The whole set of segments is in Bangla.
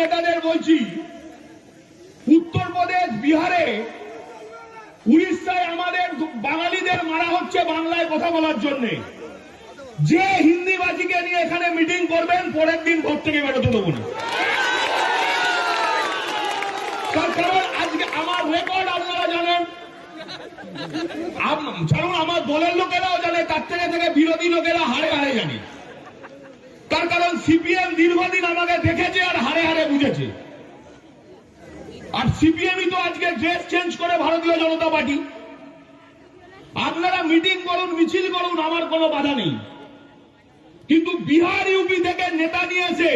নেতাদের বলছি উত্তরপ্রদেশ বিহারে, উড়িষ্যায় আমাদের বাঙালিদের মারা হচ্ছে বাংলায় কথা বলার জন্য। যে হিন্দিবাজিকে নিয়ে এখানে মিটিং করবেন, পরের দিন ঘর থেকে বেরোতে দেবো না। আমার রেকর্ড আপনারা জানেন। দলের জানে, তার থেকে থেকে বিরোধী লোকেরা হারে হারে তার কারণ সিপিএম আমাকে বুঝেছে আর সিপিএমই তো আজকে ড্রেস চেঞ্জ করে ভারতীয় জনতা পার্টি। আপনারা মিটিং করুন, মিছিল করুন, আমার কোনো বাধা নেই। কিন্তু বিহার ইউপি থেকে নেতা নিয়ে এসে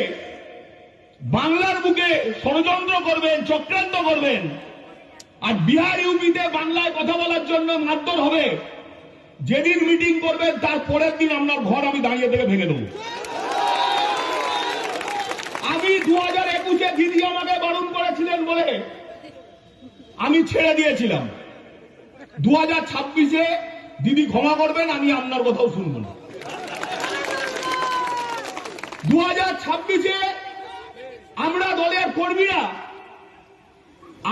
বাংলার বুকে ষড়যন্ত্র করবেন, চক্রান্ত করবেন। আর বিহার ইউপিতে বাংলায় কথা বলার জন্য মারধর হবে। যেদিন মিটিং করবেন, তার পরের দিন আপনার ঘর আমি দাঁড়িয়ে থেকে ভেঙে দেবো। আমি দু হাজার একুশে দিদি আমাকে বারণ করেছিলেন বলে আমি ছেড়ে দিয়েছিলাম। দু হাজার ছাব্বিশে দিদি ক্ষমা করবেন, আমি আপনার কথাও শুনব না। দু হাজার ছাব্বিশে আমরা দলের কর্মীরা,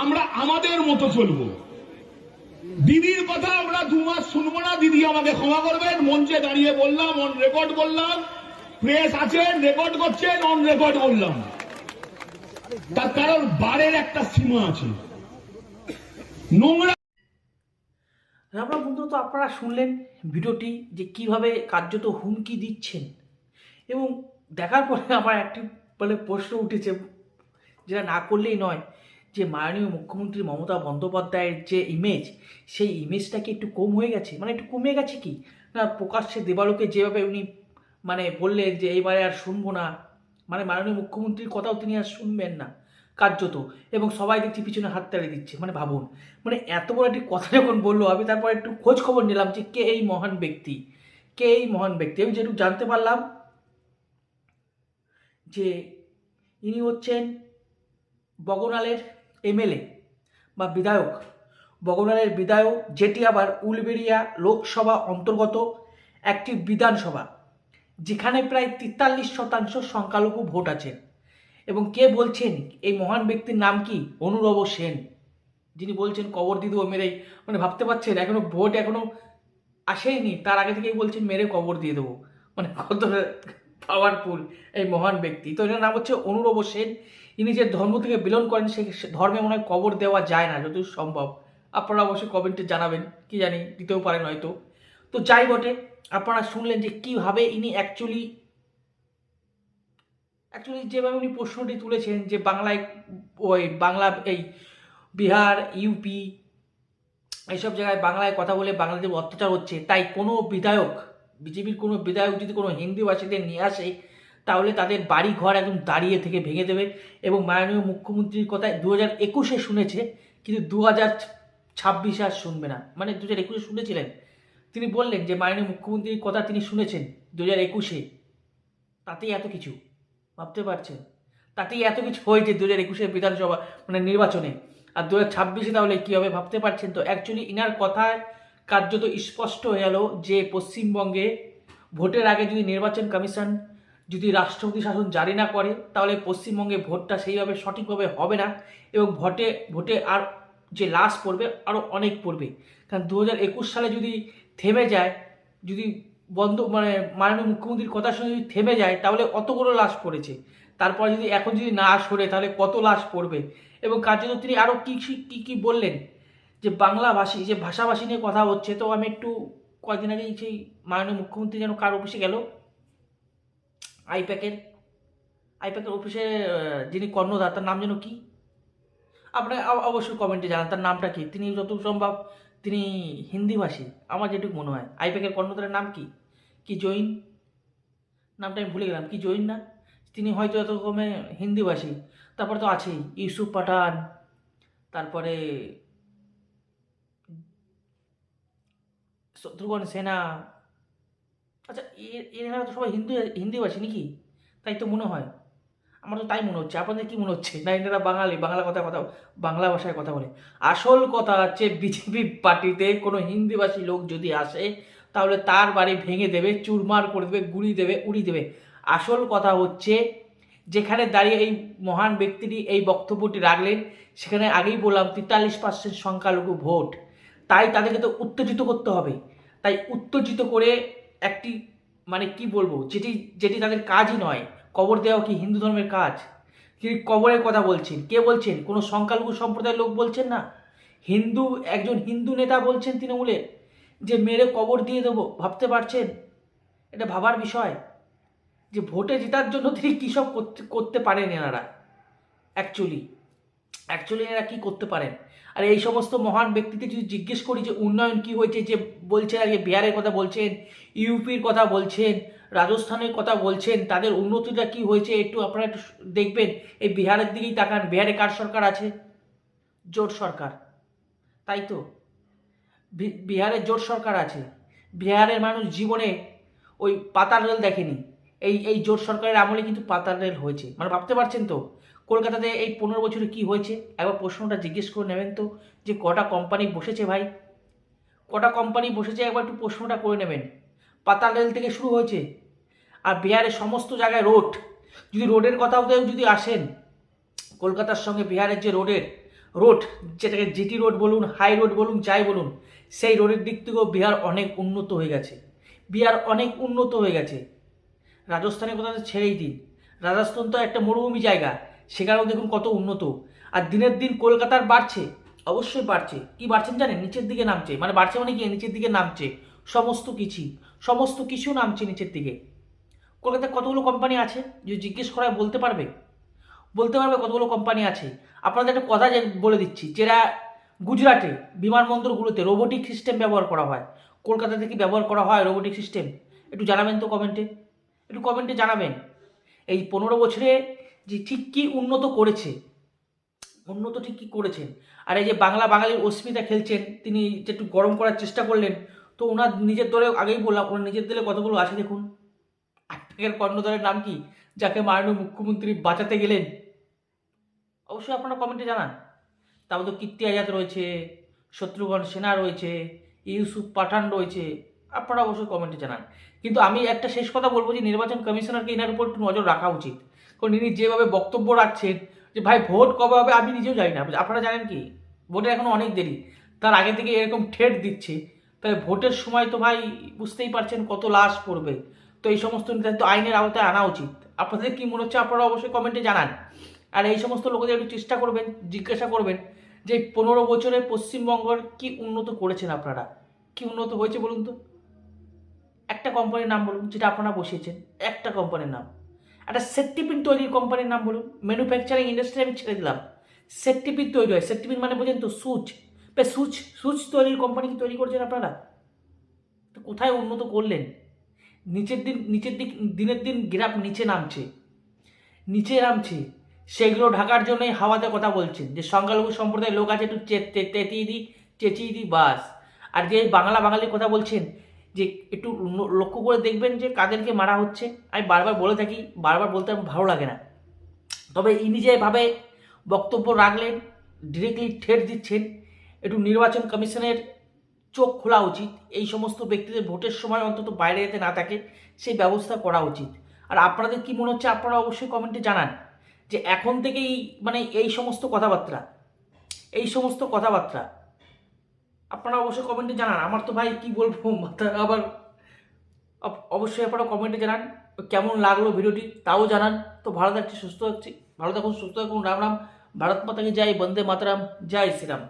আমরা আমাদের মতো চলবো। দিদির কথা আমরা দু মাস শুনব না, দিদি আমাকে ক্ষমা করবেন, মঞ্চে দাঁড়িয়ে বললাম অন রেকর্ড বললাম প্রেস আছেন রেকর্ড করছেন অন রেকর্ড বললাম তার কারণ বারের একটা সীমা আছে। নোংরা আপনার বন্ধু, তো আপনারা শুনলেন ভিডিওটি যে কীভাবে কার্যত হুমকি দিচ্ছেন। এবং দেখার পরে আমার একটি মানে প্রশ্ন উঠেছে, যেটা না করলেই নয়, যে মাননীয় মুখ্যমন্ত্রী মমতা বন্দ্যোপাধ্যায়ের যে ইমেজ সেই ইমেজটা কি একটু কম হয়ে গেছে? মানে একটু কমে গেছে কি? না প্রকাশ্যে দেবালোকে যেভাবে উনি মানে বললেন যে এইবারে আর শুনব না। মানে মাননীয় মুখ্যমন্ত্রীর কথাও তিনি আর শুনবেন না, কার্যত। এবং সবাই দেখছি পিছনে হাত তাড়ি দিচ্ছে মানে ভাবুন। মানে এত বড় একটি কথা যখন বলল, আমি তারপর একটু খোঁজ খবর নিলাম যে কে এই মহান ব্যক্তি, কে এই মহান ব্যক্তি। আমি যেটুকু জানতে পারলাম যে ইনি হচ্ছেন বগনালের এমএলএ বা বিধায়ক। বগনালের বিধায়ক যেটি আবার উলবেড়িয়া লোকসভা অন্তর্গত একটি বিধানসভা। যেখানে প্রায় তেতাল্লিশ শতাংশ সংখ্যালঘু ভোট আছে। এবং কে বলছেন? এই মহান ব্যক্তির নাম কি? অনুরব সেন। যিনি বলছেন, কবর দিয়ে দেবো মেরে মানে ভাবতে পারছেন, এখনও ভোট এখনও আসেইনি তার আগে থেকেই বলছেন, মেরে কবর দিয়ে দেবো। মানে কত পাওয়ারফুল এই মহান ব্যক্তি। তো এনার নাম হচ্ছে অনুরব সেন। ইনি যে ধর্ম থেকে বিলন করেন সেই ধর্মে মনে হয় কবর দেওয়া যায় না, যতদূর সম্ভব। আপনারা অবশ্যই কমেন্টে জানাবেন, কি জানি, দিতেও পারেন হয়তো। তো যাই বটে আপনারা শুনলেন যে কীভাবে ইনি অ্যাকচুয়ালি অ্যাকচুয়ালি যেভাবে উনি প্রশ্নটি তুলেছেন যে বাংলায়, ওই বাংলা, এই বিহার ইউপি এইসব জায়গায় বাংলায় কথা বলে বাংলাদেশের অত্যাচার হচ্ছে, তাই কোনো বিধায়ক, বিজেপির কোনো বিধায়ক যদি কোনো হিন্দিভাষীদের নিয়ে আসে, তাহলে তাদের বাড়ি ঘর একদম দাঁড়িয়ে থেকে ভেঙে দেবে এবং মাননীয় মুখ্যমন্ত্রীর কথায় দু হাজার একুশে শুনেছে, কিন্তু দু হাজার ছাব্বিশে আর শুনবে না। মানে দু হাজার একুশে শুনেছিলেন? তিনি বললেন যে, মাননীয় মুখ্যমন্ত্রীর কথা তিনি শুনেছেন দু হাজার একুশে। তাতেই এত কিছু। ভাবতে পারছেন? তাতেই এত কিছু হয়েছে দু হাজার একুশের বিধানসভা মানে নির্বাচনে। আর দু হাজার ছাব্বিশে তাহলে কী হবে ভাবতে পারছেন তো? অ্যাকচুয়ালি ইনার কথায় কার্যত স্পষ্ট হয়ে গেল যে, পশ্চিমবঙ্গে ভোটের আগে যদি নির্বাচন কমিশন যদি রাষ্ট্রপতি শাসন জারি না করে, তাহলে পশ্চিমবঙ্গে ভোটটা সেইভাবে সঠিকভাবে হবে না এবং ভোটে ভোটে আর যে লাশ পড়বে, আরও অনেক পড়বে। কারণ দু হাজার একুশ সালে যদি থেমে যায়, যদি বন্ধ মানে মাননীয় মুখ্যমন্ত্রীর কথা শুনে যদি থেমে যায়, তাহলে অতগুলো লাশ পড়েছে। তারপর যদি এখন যদি না সরে, তাহলে কত লাশ পড়বে? এবং কার্যত তিনি আরও কী কী কী বললেন? যে বাংলাভাষী, যে ভাষাভাষী নিয়ে কথা হচ্ছে, তো আমি একটু কয়েকদিন আগে সেই মাননীয় মুখ্যমন্ত্রী যেন কার অফিসে গেল? আইপ্যাকের আইপ্যাকের অফিসে যিনি কর্ণধার, তার নাম যেন কি? আপনারা অবশ্যই কমেন্টে জানান, তার নামটা কি? তিনি যত সম্ভব তিনি হিন্দিভাষী, আমার যেটুকু মনে হয়। আইপ্যাকের কর্ণধারের নাম কি? কি জৈন? নামটা আমি ভুলে গেলাম, কি জৈন না? তিনি হয়তো এত রকমে হিন্দিভাষী, তারপরে তো আছেই, ইউসুফ পাঠান, তারপরে শত্রুঘ্ন সেনা। আচ্ছা এনারা তো সবাই হিন্দি, হিন্দিভাষী নাকি? তাই তো মনে হয়। আমার তো তাই মনে হচ্ছে। আপনাদের কি মনে হচ্ছে? না, এনারা বাঙালি, বাংলা কথা কথা বাংলা ভাষায় কথা বলে। আসল কথা হচ্ছে, বিজেপি পার্টিতে কোনো হিন্দিভাষী লোক যদি আসে, তাহলে তার বাড়ি ভেঙে দেবে, চুরমার করে দেবে গুড়ি দেবে, উড়ি দেবে। আসল কথা হচ্ছে, যেখানে দাঁড়িয়ে এই মহান ব্যক্তিটি এই বক্তব্যটি রাখলেন, সেখানে আগেই বললাম, তেতাল্লিশ পার্সেন্ট সংখ্যালঘু ভোট। তাই তাদেরকে তো উত্তেজিত করতে হবে। তাই উত্তেজিত করে একটি মানে কি বলব, যেটি যেটি তাদের কাজই নয়। কবর দেওয়া কি হিন্দু ধর্মের কাজ? তিনি কবরের কথা বলছেন? কে বলছেন? কোনো সংখ্যালঘু সম্প্রদায়ের লোক বলছেন না? হিন্দু, একজন হিন্দু নেতা বলছেন তৃণমূলের যে, মেরে কবর দিয়ে দেবো। ভাবতে পারছেন? এটা ভাবার বিষয়। যে, ভোটে জেতার জন্য তিনি কী সব করতে করতে পারেন এনারা? অ্যাকচুয়ালি অ্যাকচুয়ালি এনারা কী করতে পারেন? আর এই সমস্ত মহান ব্যক্তিকে যদি জিজ্ঞেস করি যে উন্নয়ন কি হয়েছে, যে বলছেন আজকে বিহারের কথা বলছেন, ইউপির কথা বলছেন, রাজস্থানের কথা বলছেন, তাদের উন্নতিটা কি হয়েছে একটু আপনারা একটু দেখবেন। এই বিহারের দিকেই তাকান, বিহারে কার সরকার আছে? জোট সরকার। তাই তো? বি- বিহারে জোট সরকার আছে। বিহারের মানুষ জীবনে ওই পাতাল রেল দেখেনি। এই এই জোট সরকারের আমলে কিন্তু পাতাল রেল হয়েছে। মানে ভাবতে পারছেন তো? কলকাতাতে এই পনেরো বছরে কি হয়েছে? একবার প্রশ্নটা জিজ্ঞেস করে নেবেন তো, যে কটা কোম্পানি বসেছে ভাই? কটা কোম্পানি বসেছে? একবার একটু প্রশ্নটা করে নেবেন। পাতাল রেল থেকে শুরু হয়েছে। আর বিহারের সমস্ত জায়গায় রোড। যদি রোডের কথাও যদি আসেন, কলকাতার সঙ্গে বিহারের যে রোডের রোড, যেটাকে জিটি রোড বলুন, হাই রোড বলুন, যাই বলুন, সেই রোডের দিক থেকেও বিহার অনেক উন্নত হয়ে গেছে। বিহার অনেক উন্নত হয়ে গেছে। রাজস্থানের কথা তো ছেড়েই দিন। রাজস্থান তো একটা মরুভূমি জায়গা, সেখানেও দেখুন কত উন্নত। আর দিনের দিন কলকাতার বাড়ছে, অবশ্যই বাড়ছে। কি বাড়ছেন জানেন? নিচের দিকে নামছে। মানে বাড়ছে মানে কি? নিচের দিকে নামছে। সমস্ত কিছু সমস্ত কিছু নামছে নিচের দিকে। কলকাতায় কতগুলো কোম্পানি আছে? যদি জিজ্ঞেস করায় বলতে পারবে? বলতে পারবে কতগুলো কোম্পানি আছে? আপনাদের একটা কথা বলে দিচ্ছি, যেটা গুজরাটে, বিমানবন্দরগুলোতে রোবোটিক সিস্টেম ব্যবহার করা হয়। কলকাতাতে কি ব্যবহার করা হয় রোবোটিক সিস্টেম একটু জানাবেন তো কমেন্টে একটু কমেন্টে জানাবেন। এই পনেরো বছরে যে ঠিক কী উন্নত করেছে? উন্নত ঠিক কী করেছেন? আর এই যে বাংলা বাঙালির অস্মিতা খেলছেন, তিনি একটু গরম করার চেষ্টা করলেন, তো ওনার নিজের দলে আগেই বললাম, ওনার নিজের দলে কতগুলো আছে দেখুন? আটকের কর্ণধারের নাম কি? যাকে মাননীয় মুখ্যমন্ত্রী বাঁচাতে গেলেন। অবশ্যই আপনারা কমেন্টে জানান। তারপর তো কীর্তি আজাদ রয়েছে, শত্রুঘ্ন সেনা রয়েছে, ইউসুফ পাঠান রয়েছে আপনারা অবশ্যই কমেন্টে জানান। কিন্তু আমি একটা শেষ কথা বলব যে, নির্বাচন কমিশনারকে এনার উপর একটু নজর রাখা উচিত। কারণ ইনি যেভাবে বক্তব্য রাখছেন যে, ভাই, ভোট কবে হবে? আমি নিজেও জানি না। আপনারা জানেন কি? ভোটের এখনও অনেক দেরি। তার আগে থেকে এরকম ঠেট দিচ্ছে। তাই ভোটের সময় তো ভাই বুঝতেই পারছেন কত লাশ পড়বে। তো এই সমস্ত নির্ধারিত আইনের আওতায় আনা উচিত। আপনাদের কি মনে হচ্ছে আপনারা অবশ্যই কমেন্টে জানান। আর এই সমস্ত লোকেদের একটু চেষ্টা করবেন, জিজ্ঞাসা করবেন যে পনেরো বছরে পশ্চিমবঙ্গের কি উন্নত করেছেন আপনারা? কি উন্নত হয়েছে বলুন তো? একটা কোম্পানির নাম বলুন, যেটা আপনারা বসিয়েছেন, একটা কোম্পানির নাম। একটা সেট্টিপিন তৈরির কোম্পানির নাম বলুন ম্যানুফ্যাকচারিং ইন্ডাস্ট্রি আমি ছেড়ে দিলাম। সেট্টিপিন তৈরি হয়। সেট্টিপিন মানে বোঝেন তো, সুচ। সুচ সুচ তৈরির কোম্পানি কি তৈরি করছেন আপনারা? তো কোথায় উন্নত করলেন? নিচের দিন, নিচের দিক, দিনের দিন গ্রাফ নিচে নামছে। নিচে নামছে। সেগুলো ঢাকার জন্যই হাওয়াতে কথা বলছেন, যে সংখ্যালঘু সম্প্রদায়ের লোক আছে, একটু চে- তে- তেতিয়ে দিই, চেঁচিয়ে দিই, বাস। আর যে বাংলা বাঙালির কথা বলছেন যে একটু লক্ষ্য করে দেখবেন যে কাদেরকে মারা হচ্ছে। আমি বারবার বলে থাকি, বারবার বলতে আমার ভালো লাগে না। তবে ইনি যেভাবে বক্তব্য রাখলেন ডিরেক্টলি ঠেট দিচ্ছেন। একটু নির্বাচন কমিশনের চোখ খোলা উচিত। এই সমস্ত ব্যক্তিদের ভোটের সময় অন্তত বাইরে যেতে না থাকে, সেই ব্যবস্থা করা উচিত। আর আপনাদের কি মনে হচ্ছে, আপনারা অবশ্যই কমেন্টে জানান যে এখন থেকেই মানে এই সমস্ত কথাবার্তা, এই সমস্ত কথাবার্তা আপনারা অবশ্যই কমেন্টে জানান। আমার তো ভাই কি বলব, মাথা আবার অবশ্যই আপনারা কমেন্টে জানান কেমন লাগল ভিডিওটি, তাও জানান। তো ভালো থাকছি, সুস্থ থাকছি। ভালো থাকুন, সুস্থ থাকুন, রাম রাম। ভারত মাতাকে যাই বন্দে মাতারাম, জয় শ্রীরাম।